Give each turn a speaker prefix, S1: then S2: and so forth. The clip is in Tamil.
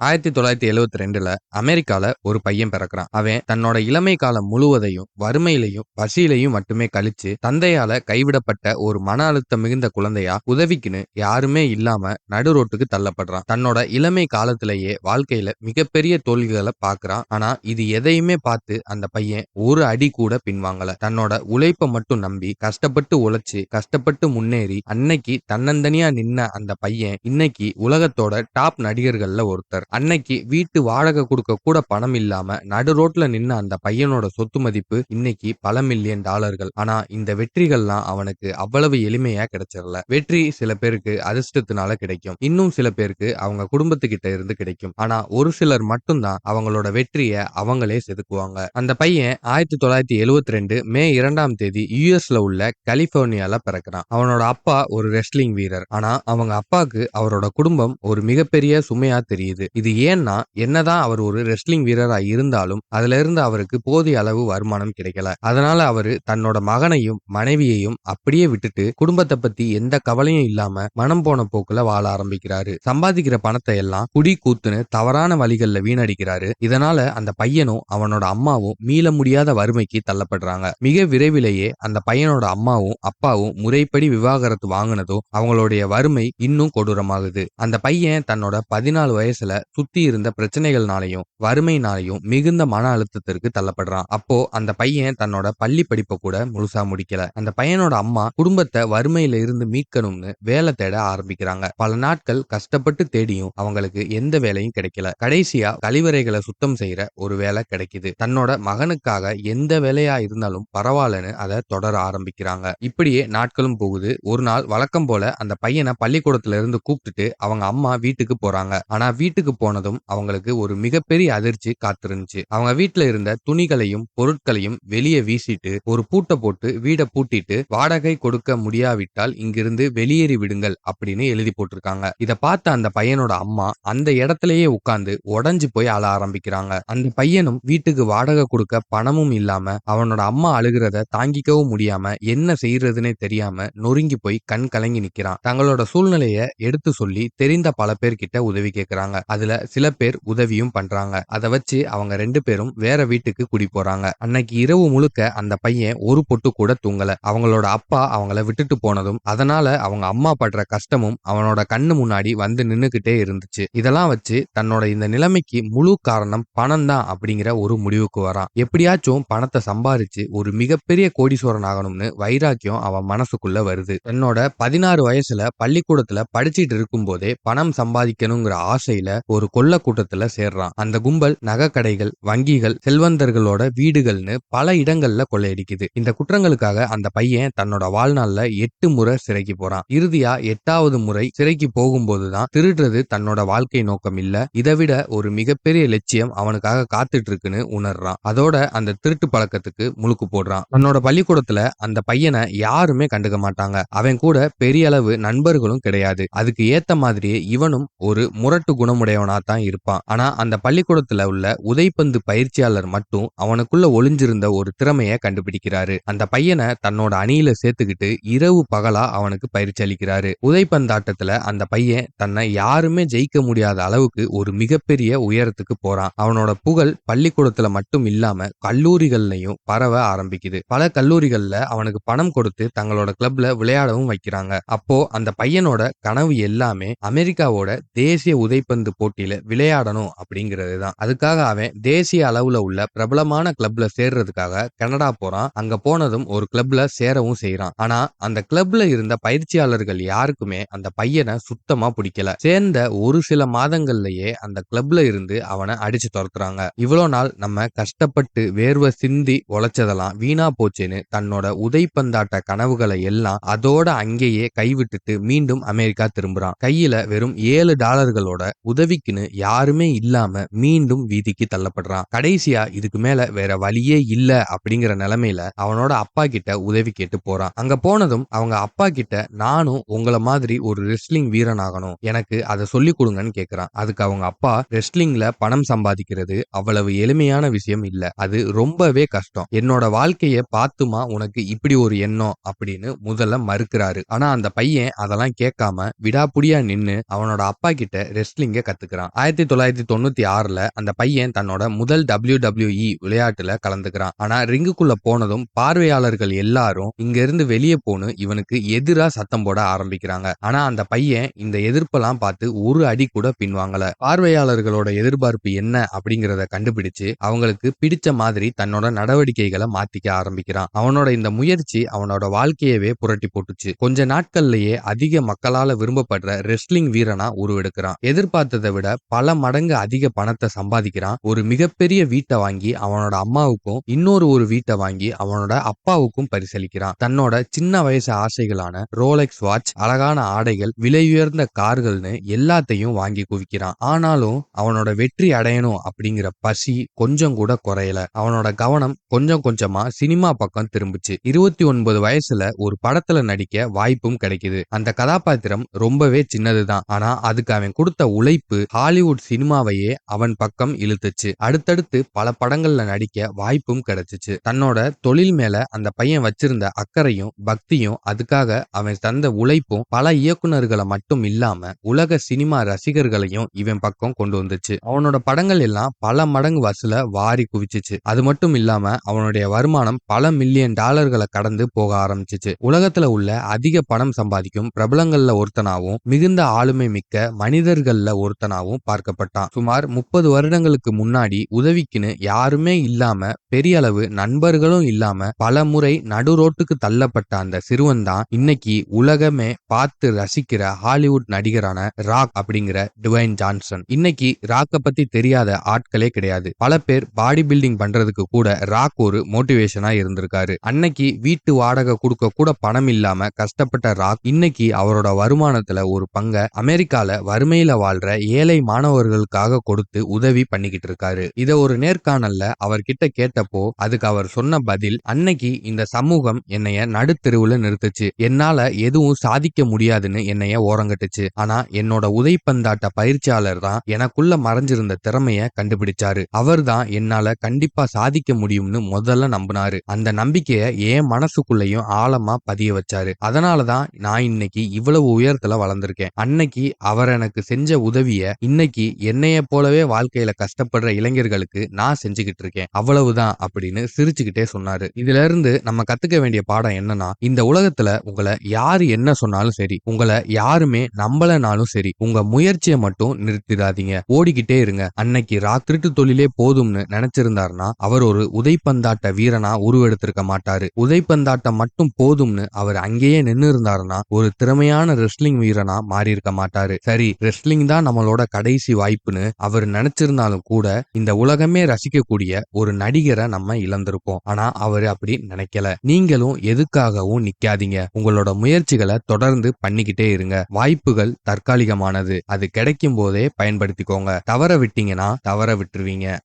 S1: ஆயிரத்தி தொள்ளாயிரத்தி எழுவத்தி ரெண்டுல அமெரிக்கால ஒரு பையன் பிறக்கிறான். அவன் தன்னோட இளமை காலம் முழுவதையும் வறுமையிலையும் பசியிலையும் மட்டுமே கழிச்சு தந்தையால கைவிடப்பட்ட ஒரு மன அழுத்தம் மிகுந்த குழந்தையா உதவிக்குன்னு யாருமே இல்லாம நடு ரோட்டுக்கு தள்ளப்படுறான். தன்னோட இளமை காலத்திலேயே வாழ்க்கையில மிகப்பெரிய தோல்விகளை பாக்குறான் ஆனா இது எதையுமே பார்த்து அந்த பையன் ஒரு அடி கூட பின்வாங்கல. தன்னோட உழைப்பை மட்டும் நம்பி கஷ்டப்பட்டு உழைச்சு கஷ்டப்பட்டு முன்னேறி அன்னைக்கு தன்னந்தனியா நின்ன அந்த பையன் இன்னைக்கு உலகத்தோட டாப் நடிகர்கள்ல ஒருத்தர். அன்னைக்கு வீட்டு வாடகை கொடுக்க கூட பணம் இல்லாம நடு ரோட்ல நின்ன அந்த பையனோட சொத்து மதிப்பு இன்னைக்கு பல மில்லியன் டாலர்கள். ஆனா இந்த வெற்றிகள்லாம் அவனுக்கு அவ்வளவு எளிமையா கிடைச்சிடல. வெற்றி சில பேருக்கு அதிர்ஷ்டத்தினால கிடைக்கும். இன்னும் சில பேருக்கு அவங்க குடும்பத்துக்கிட்ட இருந்து கிடைக்கும். ஆனா ஒரு சிலர் மட்டும்தான் அவங்களோட வெற்றிய அவங்களே செதுக்குவாங்க. அந்த பையன் ஆயிரத்தி தொள்ளாயிரத்தி எழுவத்தி ரெண்டு மே இரண்டாம் தேதி யூஎஸ்ல உள்ள கலிபோர்னியால பிறக்கிறான். அவனோட அப்பா ஒரு ரெஸ்லிங் வீரர். ஆனா அவங்க அப்பாவுக்கு அவரோட குடும்பம் ஒரு மிகப்பெரிய சுமையா தெரியுது. இது ஏன்னா என்னதான் அவர் ஒரு ரெஸ்லிங் வீரரா இருந்தாலும் அதுல இருந்து அவருக்கு போதிய அளவு வருமானம் கிடைக்கல. அதனால அவரு தன்னோட மகனையும் மனைவியையும் அப்படியே விட்டுட்டு குடும்பத்தை பத்தி எந்த கவலையும் இல்லாம மனம் போன போக்குல வாழ ஆரம்பிக்கிறாரு. சம்பாதிக்கிற பணத்தை எல்லாம் குடி கூத்துன்னு தவறான வழிகள்ல வீணடிக்கிறாரு. இதனால அந்த பையனும் அவனோட அம்மாவும் மீள முடியாத வறுமைக்கு தள்ளப்படுறாங்க. மிக விரைவிலேயே அந்த பையனோட அம்மாவும் அப்பாவும் முறைப்படி விவாகரத்து வாங்கினதும் அவங்களுடைய வறுமை இன்னும் கொடூரமாகுது. அந்த பையன் தன்னோட பதினாலு வயசுல சுத்தி இருந்த பிரச்சனைகள்னாலையும் வறுமைனாலையும் மிகுந்த மன அழுத்தத்திற்கு தள்ளப்படுறான். அப்போ அந்த பையன் தன்னோட பள்ளி படிப்பை கூட முழுசா முடிக்கல. அந்த பையனோட அம்மா குடும்பத்தை வறுமையில இருந்து மீட்கணும்னு வேலை தேட ஆரம்பிக்கிறாங்க. பல நாட்கள் கஷ்டப்பட்டு தேடியும் அவங்களுக்கு எந்த வேலையும் கிடைக்கல. கடைசியா கழிவறைகளை சுத்தம் செய்யற ஒரு வேலை கிடைக்குது. தன்னோட மகனுக்காக எந்த வேலையா இருந்தாலும் பரவாயில்லன்னு அதை தொடர ஆரம்பிக்கிறாங்க. இப்படியே நாட்களும் போகுது. ஒரு நாள் வழக்கம் போல அந்த பையனை பள்ளிக்கூடத்துல இருந்து கூப்பிட்டுட்டு அவங்க அம்மா வீட்டுக்கு போறாங்க. ஆனா வீட்டுக்கு போனதும் அவங்களுக்கு ஒரு மிகப்பெரிய அதிர்ச்சி காத்திருந்துச்சு. அவங்க வீட்டுல இருந்த துணிகளையும் பொருட்களையும் வெளியே வீசிட்டு ஒரு பூட்டை போட்டு வீடை பூட்டிட்டு வாடகை கொடுக்க முடியாவிட்டால் இங்கிருந்து வெளியேறி விடுங்கள் அப்படின்னு எழுதி போட்டிருக்காங்க. இதை பார்த்த அந்த பையனோட அம்மா அந்த இடத்திலேயே உட்கார்ந்து உடஞ்சு போய் அழ ஆரம்பிக்கிறாங்க. அந்த பையனும் வீட்டுக்கு வாடகை கொடுக்க பணமும் இல்லாம அவனோட அம்மா அழுகிறத தாங்கிக்கவும் முடியாம என்ன செய்யறதுன்னே தெரியாம நொறுங்கி போய் கண் கலங்கி நிக்கிறான். தங்களோட சூழ்நிலைய எடுத்து சொல்லி தெரிந்த பல பேர்கிட்ட உதவி கேட்கிறாங்க அதுல சில பேர் உதவியும் பண்றாங்க. அதை வச்சு அவங்க ரெண்டு பேரும் வேற வீட்டுக்கு குடி போறாங்க. அன்னைக்கு இரவு முழுக்க அந்த பையன் ஒரு பொட்டு கூட தூங்கல. அவங்களோட அப்பா அவங்கள விட்டுட்டு போனதும் அதனால அவங்க அம்மா படுற கஷ்டமும் அவனோட கண்ணு முன்னாடி வந்து நின்னுகிட்டே இருந்துச்சு. இதெல்லாம் வச்சு தன்னோட இந்த நிலைமைக்கு முழு காரணம் பணம் தான் அப்படிங்கிற ஒரு முடிவுக்கு வரான். எப்படியாச்சும் பணத்தை சம்பாரிச்சு ஒரு மிகப்பெரிய கோடீஸ்வரன் ஆகணும்னு வைராக்கியம் அவன் மனசுக்குள்ள வருது. தன்னோட பதினாறு வயசுல பள்ளிக்கூடத்துல படிச்சிட்டு இருக்கும் போதே பணம் சம்பாதிக்கணுங்கிற ஆசையில ஒரு கொள்ள கூட்டத்துல சேர்றான். அந்த கும்பல் நகைக்கடைகள் வங்கிகள் செல்வந்தர்களோட வீடுகள்னு பல இடங்கள்ல கொள்ளையடிக்குது. இந்த குற்றங்களுக்காக அந்த பையன் தன்னோட வாழ்நாள்ல எட்டு முறை சிறைக்கு போறான். இறுதியா எட்டாவது முறை சிறைக்கு போகும்போதுதான் திருடுறது தன்னோட வாழ்க்கை நோக்கம் இல்ல. இதை விட ஒரு மிகப்பெரிய லட்சியம் அவனுக்காக காத்துட்டு இருக்குன்னு உணர்றான். அதோட அந்த திருட்டு பழக்கத்துக்கு முழுக்கு போடுறான். தன்னோட பள்ளிக்கூடத்துல அந்த பையனை யாருமே கண்டுக்க மாட்டாங்க. அவன் கூட பெரிய அளவு நண்பர்களும் கிடையாது. அதுக்கு ஏத்த மாதிரியே இவனும் ஒரு முரட்டு குணமுடையவன் தான் இருப்பான். ஆனா அந்த பள்ளிக்கூடத்துல உள்ள உதைப்பந்து பயிற்சியாளர் மட்டும் அவனுக்குள்ள ஒளிஞ்சிருந்த ஒரு திறமைய கண்டுபிடிக்கிறாரு. அந்த பையனை தன்னோட அணியில சேர்த்துக்கிட்டு இரவு பகலா அவனுக்கு பயிற்சி அளிக்கிறாரு. உதைப்பந்தாட்டத்துல அந்த பையன் தன்னை யாருமே ஜெயிக்க முடியாத அளவுக்கு ஒரு மிகப்பெரிய உயரத்துக்கு போறான். அவனோட புகழ் பள்ளிக்கூடத்துல மட்டும் இல்லாம கல்லூரிகள்லயும் பரவ ஆரம்பிக்குது. பல கல்லூரிகள்ல அவனுக்கு பணம் கொடுத்து தங்களோட கிளப்ல விளையாடவும் வைக்கிறாங்க. அப்போ அந்த பையனோட கனவு எல்லாமே அமெரிக்காவோட தேசிய உதைப்பந்து போட்டியில விளையாடணும் அப்படிங்கிறது தான். அதுக்காக அவன் தேசிய அளவுல உள்ள பிரபலமான கிளப்ல சேர்றதுக்காக கனடா போறான். அங்க போனதும் ஒரு கிளப்ல சேரவும் செய்யறான் ஆனா அந்த கிளப்ல இருந்த பயிற்சியாளர்கள் யாருக்குமே அந்த பையனை சுத்தமா பிடிக்கல. சேர்ந்த ஒரு சில மாதங்கள்லயே அந்த கிளப்ல இருந்து அவனை அடிச்சு துரத்துறாங்க. இவ்வளவு நாள் நம்ம கஷ்டப்பட்டு வேர்வை சிந்தி உழைச்சதெல்லாம் வீணா போச்சுன்னு தன்னோட உதைப்பந்தாட்ட கனவுகளை எல்லாம் அதோட அங்கேயே கைவிட்டுட்டு மீண்டும் அமெரிக்கா திரும்புறான். கையில வெறும் ஏழு டாலர்களோட உதவி உதவிக்குன்னு யாருமே இல்லாம மீண்டும் வீதிக்கு தள்ளப்படுறான். கடைசியா இதுக்கு மேல வேற வழியே இல்ல அப்படிங்கிற நிலைமையில அவனோட அப்பா கிட்ட உதவி கேட்டு போறான். அங்க போனதும் அவங்க அப்பா கிட்ட நானும் உங்களை மாதிரி ஒரு ரெஸ்லிங் வீரன் ஆகணும் எனக்கு அதை சொல்லி கொடுங்கன்னு கேக்குறான். அதுக்கு அவங்க அப்பா ரெஸ்லிங்ல பணம் சம்பாதிக்கிறது அவ்வளவு எளிமையான விஷயம் இல்ல. அது ரொம்பவே கஷ்டம். என்னோட வாழ்க்கைய பார்த்துமா உனக்கு இப்படி ஒரு எண்ணம் அப்படின்னு முதல்ல மறுக்கிறாரு. ஆனா அந்த பையன் அதெல்லாம் கேட்காம விடாப்புடியா நின்னு அவனோட அப்பா கிட்ட ரெஸ்லிங்க கத்து ஏத்துக்கிறான் ஆயிரத்தி தொள்ளாயிரத்தி தொண்ணூத்தி ஆறுல அந்த பையன் தன்னோட முதல் டபிள்யூ டபிள்யூஇ விளையாட்டுல கலந்துக்கிறான். ஆனா ரிங்குக்குள்ள போனதும் பார்வையாளர்கள் எல்லாரும் இங்க இருந்து வெளியே போன்னு இவனுக்கு எதிரா சத்தம் போட ஆரம்பிக்கிறாங்க. ஆனா அந்த பையன் இந்த எதிர்ப்பெல்லாம் பார்த்து ஒரு அடி கூட பின்வாங்கல. பார்வையாளர்களோட எதிர்பார்ப்பு என்ன அப்படிங்கறத கண்டுபிடிச்சு அவங்களுக்கு பிடிச்ச மாதிரி தன்னோட நடவடிக்கைகளை மாத்திக்க ஆரம்பிக்கிறான். அவனோட இந்த முயற்சி அவனோட வாழ்க்கையவே புரட்டி போட்டுச்சு. கொஞ்ச நாட்கள்லயே அதிக மக்களால விரும்பப்படுற ரெஸ்லிங் வீரனா உருவெடுக்கிறான். எதிர்பார்த்ததை விட பல மடங்கு அதிக பணத்தை சம்பாதிக்கிறான். ஒரு மிகப்பெரிய வீட்டை வாங்கி அவனோட அம்மாவுக்கும் இன்னொரு ஒரு வீட்டை வாங்கி அவனோட அப்பாவுக்கும் பரிசளிக்கிறான். தன்னோட சின்ன வயசு ஆசைகளான ரோலெக்ஸ் வாட்ச் அழகான ஆடைகள் விலையுயர்ந்த கார்கள்னு எல்லாத்தையும் வாங்கி குவிக்கிறான். ஆனாலும் அவனோட வெற்றி அடையணும் அப்படிங்கிற பசி கொஞ்சம் கூட குறையல. அவனோட கவனம் கொஞ்சம் கொஞ்சமா சினிமா பக்கம் திரும்பிச்சு. இருபத்தி ஒன்பது வயசுல ஒரு படத்துல நடிக்க வாய்ப்பும் கிடைக்குது. அந்த கதாபாத்திரம் ரொம்பவே சின்னதுதான். ஆனா அதுக்கு அவன் கொடுத்த உழைப்பு ஹாலிவுட் சினிமாவையே அவன் பக்கம் இழுத்துச்சு. அடுத்தடுத்து பல படங்கள்ல நடிக்க வாய்ப்பும் கிடைச்சிச்சு. தன்னோட தொழில் மேல அந்த பையன் வச்சிருந்த அக்கறையும் பக்தியும் அதுக்காக அவன் தந்த உழைப்பும் பல இயக்குனர்களை மட்டும் இல்லாம உலக சினிமா ரசிகர்களையும் இவன் பக்கம் கொண்டு வந்துச்சு. அவனோட படங்கள் எல்லாம் பல மடங்கு வசூல வாரி குவிச்சிச்சு. அது மட்டும் இல்லாம அவனுடைய வருமானம் பல மில்லியன் டாலர்களை கடந்து போக ஆரம்பிச்சிச்சு. உலகத்துல உள்ள அதிக பணம் சம்பாதிக்கும் பிரபலங்கள்ல ஒருத்தனாவும் மிகுந்த ஆளுமை மிக்க மனிதர்கள்ல ஒருத்தனாவும் பார்க்கப்பட்டான். சுமார் முப்பது வருடங்களுக்கு முன்னாடி உதவிக்குன்னு யாருமே இல்லாம பெரிய அளவு நண்பர்களும் இல்லாம பல முறை நடு ரோட்டுக்கு தள்ளப்பட்ட அந்த சிறுவன் தான் இன்னைக்கு உலகமே பார்த்து ரசிக்கிற ஹாலிவுட் நடிகரான ராக் அப்படிங்கிற டுவைன் ஜான்சன். இன்னைக்கு ராக்க பத்தி தெரியாத ஆட்களே கிடையாது. பல பேர் பாடி பில்டிங் பண்றதுக்கு கூட ராக் ஒரு மோட்டிவேஷனா இருந்திருக்காரு. அன்னைக்கு வீட்டு வாடகை கொடுக்க கூட பணம் இல்லாம கஷ்டப்பட்ட ராக் இன்னைக்கு அவரோட வருமானத்துல ஒரு பங்க அமெரிக்கால வறுமையில வாழ்ற ஏழை மாணவர்களுக்காக கொடுத்து உதவி பண்ணிக்கிட்டு இருக்காரு. இத ஒரு நேர்காணல்ல அவர்கிட்ட கேட்டப்போ அதுக்கு அவர் சொன்ன பதில் அன்னைக்கு இந்த சமூகம் என்னைய நடுத்தெருவுல நிறுத்துச்சு. என்னால எதுவும் சாதிக்க முடியாதுன்னு என்னைய ஓரங்கட்டுச்சு. ஆனா என்னோட உதைப்பந்தாட்ட பயிற்சியாளர் தான் எனக்குள்ள மறைஞ்சிருந்த திறமைய கண்டுபிடிச்சாரு. அவர் தான் என்னால கண்டிப்பா சாதிக்க முடியும்னு முதல்ல நம்பினாரு. அந்த நம்பிக்கைய என் மனசுக்குள்ளேயும் ஆழமா பதிய வச்சாரு. அதனாலதான் நான் இன்னைக்கு இவ்வளவு உயரத்துல வளர்ந்திருக்கேன். அன்னைக்கு அவர் எனக்கு செஞ்ச உதவிய இன்னைக்கு என்னைய போலவே வாழ்க்கையில கஷ்டப்படுற இளைஞர்களுக்கு நான் செஞ்சுக்கிட்டு இருக்கேன். அவ்வளவுதான் அப்படின்னு சிரிச்சுக்கிட்டே சொன்னாரு. இதுல இருந்து நம்ம கத்துக்க வேண்டிய பாடம் என்னன்னா இந்த உலகத்துல உங்களை யாரு என்ன சொன்னாலும் சரி உங்களை யாருமே நம்பலனாலும் சரி உங்க முயற்சியை மட்டும் நிறுத்திடாதீங்க. ஓடிக்கிட்டே இருங்க. அன்னைக்கு ராத்திரிட்டு தொழிலே போதும்னு நினைச்சிருந்தாருன்னா அவர் ஒரு உதைப்பந்தாட்ட வீரனா உருவெடுத்திருக்க மாட்டாரு. உதைப்பந்தாட்டம் மட்டும் போதும்னு அவர் அங்கேயே நின்னு இருந்தாருன்னா ஒரு திறமையான ரெஸ்லிங் வீரனா மாறி இருக்க மாட்டாரு. சரி ரெஸ்லிங் தான் நம்மளோட கடைசி வாய்ப்புன்னு அவர் நினைச்சிருந்தாலும் கூட இந்த உலகமே ரசிக்கக்கூடிய ஒரு நடிகரை நம்ம இழந்திருக்கோம் ஆனா அவர் அப்படி நினைக்கல. நீங்களும் எதுக்காகவும் நிக்காதீங்க. உங்களோட முயற்சிகளை தொடர்ந்து பண்ணிக்கிட்டே இருங்க. வாய்ப்புகள் தற்காலிகமானது. அது கிடைக்கும் போதே பயன்படுத்திக்கோங்க. தவற விட்டீங்கன்னா தவற விட்டுருவீங்க.